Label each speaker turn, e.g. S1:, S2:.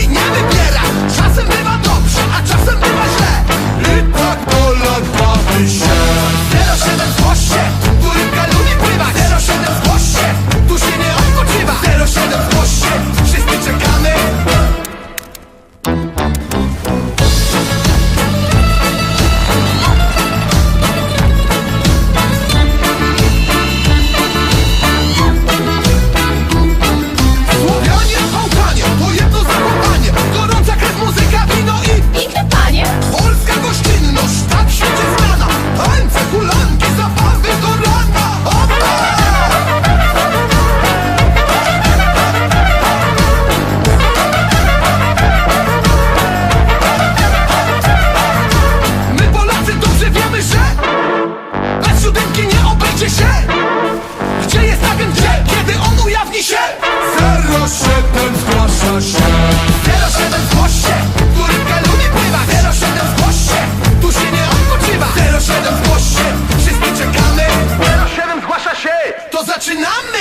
S1: nie wybiera. Czasem bywa dobrze, 07 zgłoś się, dwójka ludzi pływa. 07 zgłoś tu się nie odpoczywa. 07 zgłoś się, wszyscy czekamy. 07 zgłasza się, to zaczynamy.